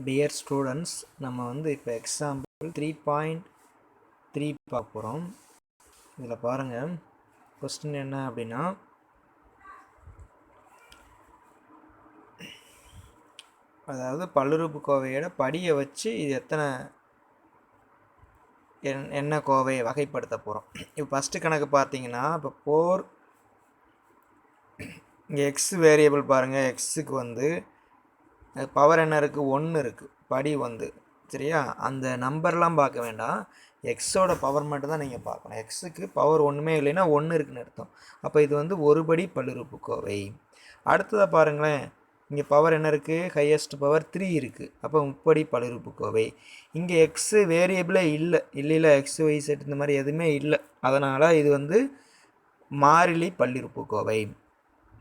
Dear students நம்ம வந்து இப்போ எக்ஸாம்பிள் த்ரீ பாயிண்ட் த்ரீ பார்க்க போகிறோம் இதில் பாருங்கள் கொஸ்டின் என்ன அப்படின்னா அதாவது பல்லுறுப்புக்கோவையோட படியை வச்சு இது எத்தனை என் என்ன கோவையை வகைப்படுத்த போகிறோம் இப்போ ஃபஸ்ட்டு கணக்கு பார்த்தீங்கன்னா இப்போ போர் இங்கே எக்ஸ் வேரியபிள் பாருங்கள் எக்ஸுக்கு வந்து பவர் என்ன இருக்குது ஒன்று இருக்குது படி வந்து. சரியா? அந்த நம்பர்லாம் பார்க்க வேண்டாம். எக்ஸோட பவர் மட்டும் தான் நீங்கள் பார்க்கணும். எக்ஸுக்கு பவர் ஒன்றுமே இல்லைன்னா ஒன்று இருக்குன்னு அர்த்தம். அப்போ இது வந்து ஒரு படி பல்லுறுப்புக்கோவை அடுத்ததாக பாருங்களேன். இங்கே பவர் என்ன இருக்குது ஹையஸ்ட் பவர் த்ரீ இருக்குது அப்போ முப்படி பல்லுறுப்புக்கோவை இங்கே எக்ஸு வேரியபிளே இல்லை. இல்லை எக்ஸ் ஒய் செட் இந்த மாதிரி எதுவுமே இல்லை. அதனால் இது வந்து மாறிலி பல்லுறுப்புக்கோவை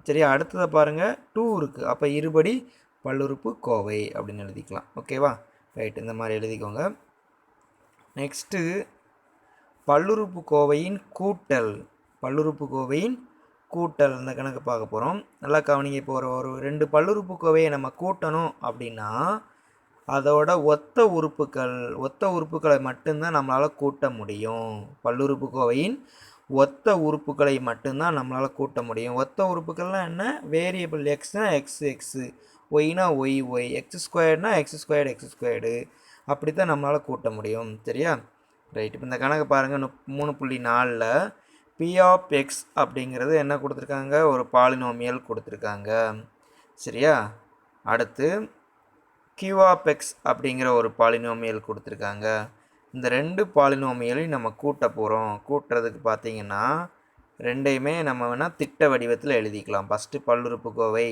சரியா? அடுத்ததை பாருங்கள் டூ இருக்குது அப்போ இருபடி பல்லுறுப்பு கோவை அப்படின்னு எழுதிக்கலாம். ஓகேவா ரைட் இந்த மாதிரி எழுதிக்கோங்க. நெக்ஸ்ட்டு பல்லுறுப்பு கோவையின் கூட்டல். பல்லுறுப்பு கோவையின் கூட்டல். இந்த கணக்கு பார்க்க போகிறோம் நல்லா கவனிங்க இப்போ ஒரு ஒரு ரெண்டு பல்லுறுப்பு கோவையை நம்ம கூட்டணும் அப்படின்னா அதோட ஒத்த உறுப்புகள் ஒத்த உறுப்புகளை மட்டும்தான் நம்மளால் கூட்ட முடியும். பல்லுறுப்பு கோவையின் ஒத்த உறுப்புகளை மட்டும்தான் நம்மளால் கூட்ட முடியும். ஒத்த உறுப்புகள்லாம் என்ன? வேரியபிள் எக்ஸ்னால் எக்ஸ் எக்ஸு ஒய்னா ஒய் ஒய் எக்ஸ் ஸ்கொயர்னா எக்ஸ் ஸ்கொயர்டு எக்ஸ் ஸ்கொயர்டு. அப்படி தான் நம்மளால் கூட்ட முடியும். சரியா? ரைட். இப்போ இந்த கணக்கு பாருங்கள் மூணு புள்ளி நாலில் பி ஆஃப் எக்ஸ் அப்படிங்கிறது என்ன கொடுத்துருக்காங்க? ஒரு பாலினோமியல் கொடுத்துருக்காங்க. சரியா? அடுத்து கியூ ஆஃப் எக்ஸ் அப்படிங்கிற ஒரு பாலினோமியல் கொடுத்துருக்காங்க. இந்த ரெண்டு பாலினோமியலையும் நம்ம கூட்ட போகிறோம் கூட்டுறதுக்கு பார்த்தீங்கன்னா ரெண்டையுமே நம்ம வேணால் திட்ட வடிவத்தில் எழுதிக்கலாம். ஃபஸ்ட்டு பல்லுறுப்புக்கோவை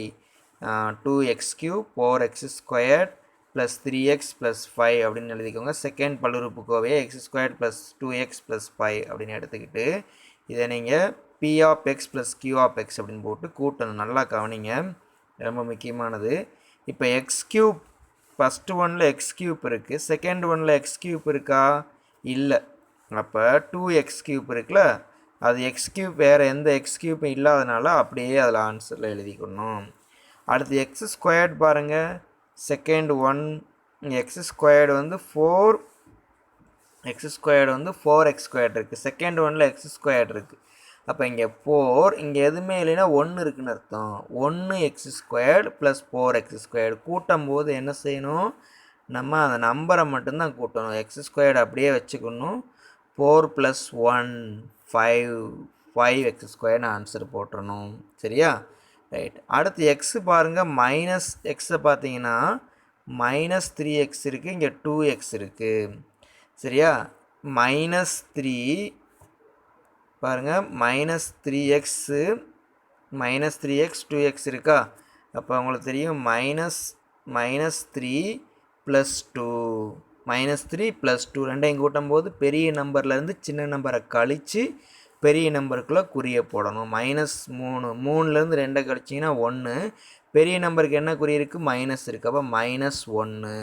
two X cube four X squared plus three X plus five அப்படின்னு எழுதிக்கோங்க. செகண்ட் பல்லுறுப்புக்கோவையை X square plus two X plus five அப்படின்னு எடுத்துக்கிட்டு இதை நீங்கள் P of X plus Q of X அப்படின்னு போட்டு கூட்டணும். நல்லா கவனிங்க. ரொம்ப முக்கியமானது. இப்போ எக்ஸ் கியூப் ஃபஸ்ட்டு ஒனில் எக்ஸ் கியூப் இருக்குது செகண்ட் ஒனில் எக்ஸ் கியூப் இருக்கா? இல்லை. அப்போ டூ எக்ஸ் கியூப் இருக்குல்ல? அது எக்ஸ் கியூப் வேறு எந்த எக்ஸ் கியூப்பும் இல்லாதனால அப்படியே அதில் ஆன்சரில் எழுதிக்கணும். அடுத்து எக்ஸ் ஸ்கொயர்ட் பாருங்கள் செகண்ட் ஒன் எக்ஸ் ஸ்கொயர்டு வந்து ஃபோர் எக்ஸ் ஸ்கொயர்டு வந்து ஃபோர் எக்ஸ் ஸ்கொயர்ட் இருக்குது செகண்ட் ஒனில் எக்ஸ் ஸ்கொயர்ட் இருக்குது அப்போ இங்கே ஃபோர் இங்கே எதுவுமே இல்லைன்னா ஒன்று இருக்குதுன்னு அர்த்தம். ஒன்று X squared plus four X squared கூட்டும் போது என்ன செய்யணும்? நம்ம அந்த நம்பரை மட்டும்தான் கூட்டணும். எக்ஸ் ஸ்கொயர்டு அப்படியே வச்சுக்கணும். Four plus one five five X ஸ்கொயர்னு ஆன்சர் போட்டுறணும். சரியா? ரைட் அடுத்து எக்ஸு பாருங்கள் மைனஸ் எக்ஸை பார்த்தீங்கன்னா மைனஸ் த்ரீ எக்ஸ் இருக்குது இங்கே டூ எக்ஸ் இருக்குது சரியா? மைனஸ் த்ரீ பாருங்கள் minus three X minus three X two X இருக்கா? அப்போ உங்களுக்கு தெரியும் minus minus three plus two minus three plus two ரெண்டையும் கூட்டும் போது பெரிய நம்பர்லேருந்து சின்ன நம்பரை கழித்து பெரிய நம்பருக்குள்ளே குறியை போடணும். மைனஸ் மூணு மூணுலேருந்து ரெண்டை கழிச்சிங்கன்னா ஒன்று பெரிய நம்பருக்கு என்ன குறி இருக்குது மைனஸ் இருக்குது அப்போ மைனஸ் ஒன்று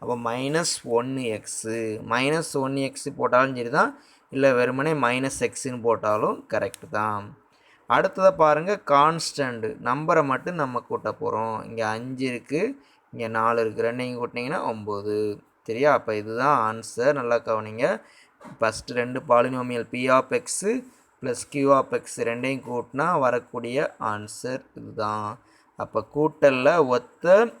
அப்போ மைனஸ் ஒன்று எக்ஸு மைனஸ் ஒன்று எக்ஸு போட்டாலும் சரி தான் இல்லை வெறுமனே மைனஸ் எக்ஸுன்னு போட்டாலும் கரெக்டு தான். அடுத்ததை பாருங்கள் கான்ஸ்டண்ட்டு நம்பரை மட்டும் நம்ம கூட்ட போகிறோம் இங்கே அஞ்சு இருக்குது இங்கே நாலு இருக்குது ரெண்டையும் கூட்டினீங்கன்னா ஒம்பது சரியா? அப்போ இதுதான் ஆன்சர் நல்லா கவனிங்க. ஃபஸ்ட்டு ரெண்டு polynomial P of X plus Q of X ரெண்டையும் கூட்டினா வரக்கூடிய ஆன்சர் இதுதான். அப்போ கூட்டலில் ஒத்த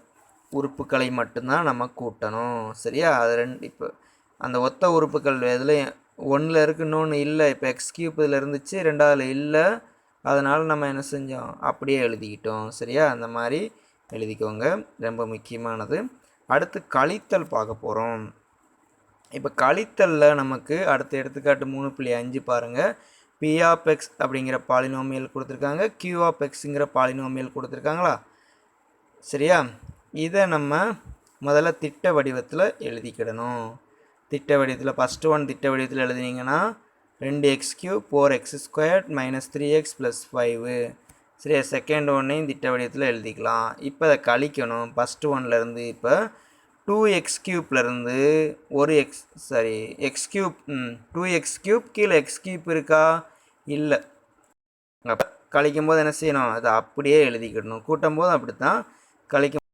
உறுப்புகளை மட்டும்தான் நம்ம கூட்டணும். சரியா? அது ரெண்டு இப்போ அந்த ஒத்த உறுப்புகள் எதில் ஒன்றில் இருக்கு இன்னொன்று இல்லை. இப்போ எக்ஸ் கியூப் இதில் இருந்துச்சு ரெண்டாவது இல்லை. அதனால் நம்ம என்ன செஞ்சோம்? அப்படியே எழுதிக்கிட்டோம். சரியா? அந்த மாதிரி எழுதிக்கோங்க. ரொம்ப முக்கியமானது. அடுத்து கழித்தல் பார்க்க போகிறோம் இப்போ கழித்தலில் நமக்கு அடுத்த எடுத்துக்காட்டு மூணு புள்ளி அஞ்சு பாருங்கள் பி எக்ஸ் அப்படிங்கிற பாலினோமியல் கொடுத்துருக்காங்க. கியூ ஆப் எக்ஸுங்கிற பாலினோமியல் கொடுத்துருக்காங்களா? சரியா? இதை நம்ம முதல்ல திட்ட வடிவத்தில் எழுதிக்கிடணும். திட்ட வடிவத்தில் ஃபஸ்ட்டு ஒன் திட்ட வடிவத்தில் எழுதினீங்கன்னா ரெண்டு X cube four X square minus three X plus five சரியா? செகண்ட் ஒன்னையும் திட்ட வடிவத்தில் எழுதிக்கலாம். இப்போ அதை கழிக்கணும். ஃபஸ்ட்டு ஒன்லேருந்து இப்போ டூ எக்ஸ் க்யூப்லேருந்து ஒரு X sorry X cube hmm two X cube கீழே எக்ஸ் க்யூப் இருக்கா? இல்லை. அப்போ கழிக்கும் போது என்ன செய்யணும்? அதை அப்படியே எழுதிக்கிடணும். கூட்டும் போது அப்படி தான் கழிக்கும்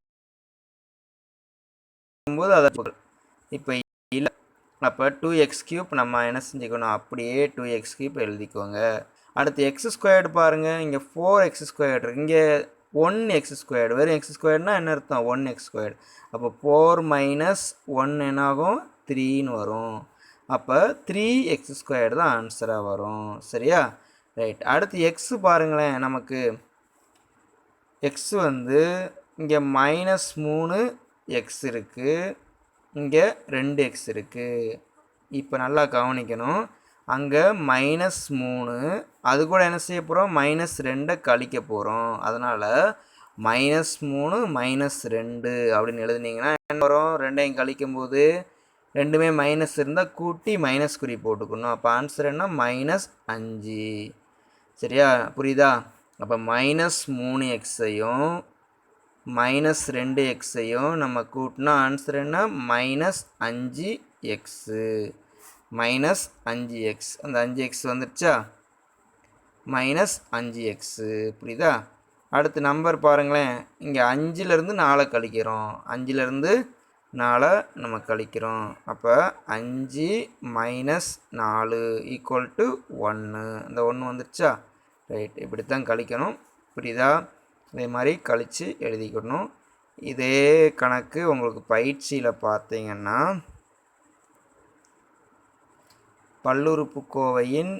போது அதை இப்போ இல்லை. அப்போ டூ எக்ஸ் கியூப் நம்ம என்ன செஞ்சுக்கணும்? அப்படியே டூ எக்ஸ் கியூப் எழுதிக்கோங்க. அடுத்து எக்ஸ் ஸ்கொயர்டு பாருங்கள் இங்கே ஃபோர் எக்ஸ் ஸ்கொயர்டு இங்கே ஒன் எக்ஸ் ஸ்கொயர்டு வெறும் எக்ஸ் ஸ்கொயர்னால் என்ன அர்த்தம்? ஒன் எக்ஸ் ஸ்கொயர்டு அப்போ ஃபோர் மைனஸ் ஒன் என்னாகும்? த்ரீன்னு வரும். அப்போ த்ரீ எக்ஸ் ஸ்கொயர்டு தான் ஆன்சராக வரும். சரியா? ரைட் அடுத்து எக்ஸு பாருங்களேன். நமக்கு எக்ஸ் வந்து இங்கே மைனஸ் மூணு எக்ஸ் இருக்குது இங்கே ரெண்டு எக்ஸ் இருக்குது இப்போ நல்லா கவனிக்கணும். அங்கே மைனஸ் மூணு. அது கூட என்ன செய்ய போகிறோம் மைனஸ் ரெண்டை கழிக்க போகிறோம் அதனால் மைனஸ் மூணு மைனஸ் ரெண்டு அப்படின்னு எழுதுனீங்கன்னா என்ன வரும்? ரெண்டையும் கழிக்கும்போது ரெண்டுமே மைனஸ் இருந்தால் கூட்டி மைனஸ் குறி போட்டுக்கணும். அப்போ ஆன்சர் என்ன? மைனஸ் அஞ்சு. சரியா? புரியுதா? அப்போ மைனஸ் மூணு எக்ஸையும் மைனஸ் ரெண்டு எக்ஸையும் நம்ம கூட்டினா ஆன்சர் என்ன? மைனஸ் அஞ்சு எக்ஸு மைனஸ் அஞ்சு எக்ஸ் அந்த அஞ்சு எக்ஸ் வந்துடுச்சா மைனஸ் அஞ்சு எக்ஸு புரியுதா? அடுத்து நம்பர் பாருங்களேன். இங்கே அஞ்சுலேருந்து நாலை கழிக்கிறோம். அஞ்சுலேருந்து நாலை நம்ம கழிக்கிறோம். அப்போ அஞ்சு மைனஸ் நாலு ஈக்குவல் டு ஒன்று இந்த ஒன்று வந்துடுச்சா ரைட் இப்படி தான் கழிக்கணும். புரியுதா? இதே மாதிரி கழித்து எழுதிக்கணும். இதே கணக்கு உங்களுக்கு பயிற்சியில் பார்த்தீங்கன்னா பல்லுறுப்புக்கோவையின்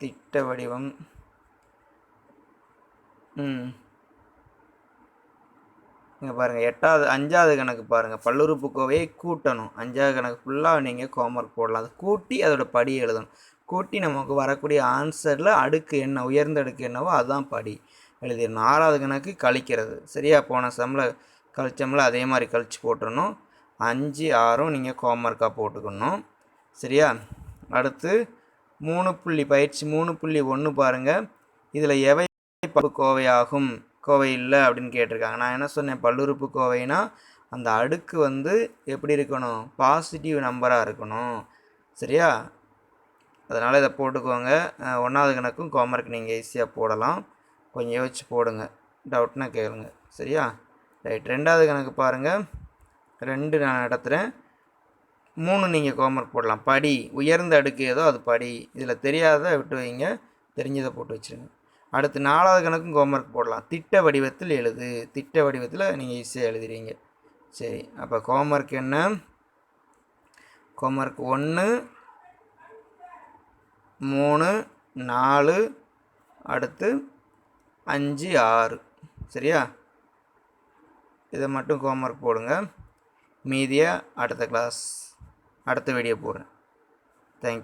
திட்ட வடிவம் இங்கே பாருங்கள் எட்டாவது அஞ்சாவது கணக்கு பாருங்கள் பல்லுறுப்புக்கோவையை கூட்டணும். அஞ்சாவது கணக்கு ஃபுல்லாக நீங்கள் ஹோம்ஒர்க் போடலாம். அது கூட்டி அதோட படி எழுதணும். கூட்டி நமக்கு வரக்கூடிய ஆன்சரில் அடுக்கு என்ன உயர்ந்த அடுக்கு என்னவோ அதுதான் படி எழுதிடணும். ஆறாவது கணக்கு கழிக்கிறது. சரியா? போன செம்மில் கழிச்சோம்ல அதே மாதிரி கழித்து போட்டுடணும். அஞ்சு ஆறும் நீங்கள் ஹோம்ஒர்க்காக போட்டுக்கணும். சரியா? அடுத்து மூணு புள்ளி பயிற்சி மூணு புள்ளி ஒன்று பாருங்கள் இதில் எவை கோவையாகும்? கோவை இல்லை அப்படின்னு கேட்டிருக்காங்க. நான் என்ன சொன்னேன்? பல்லுறுப்பு கோவைனா அந்த அடுக்கு வந்து எப்படி இருக்கணும்? பாசிட்டிவ் நம்பராக இருக்கணும். சரியா? அதனால் இதை போட்டுக்கோங்க. ஒன்றாவது கணக்கும் கோமருக்கு நீங்கள் ஈஸியாக போடலாம். கொஞ்சம் யோசிச்சு போடுங்க. டவுட்னா கேளுங்க. சரியா? ரைட் ரெண்டாவது கணக்கு பாருங்கள் ரெண்டு நான் நடத்துகிறேன் மூணு நீங்கள் ஹோம்ஒர்க் போடலாம். படி உயர்ந்த அடுக்கு ஏதோ அது படி. இதில் தெரியாத விட்டு வைங்க. தெரிஞ்சதை போட்டு வச்சுருங்க. அடுத்து நாலாவது கணக்கும் ஹோம்ஒர்க் போடலாம். திட்ட வடிவத்தில் எழுது. திட்ட வடிவத்தில் நீங்கள் ஈஸியாக எழுதுறீங்க. சரி அப்போ ஹோம்ஒர்க் என்ன? ஹோம்ஒர்க் ஒன்று மூணு நாலு அடுத்து அஞ்சு ஆறு. சரியா? இதை மட்டும் ஹோம்ஒர்க் போடுங்க. மீதியாக அடுத்த கிளாஸ் அடுத்த வீடியோ போடுறேன். தேங்க்யூ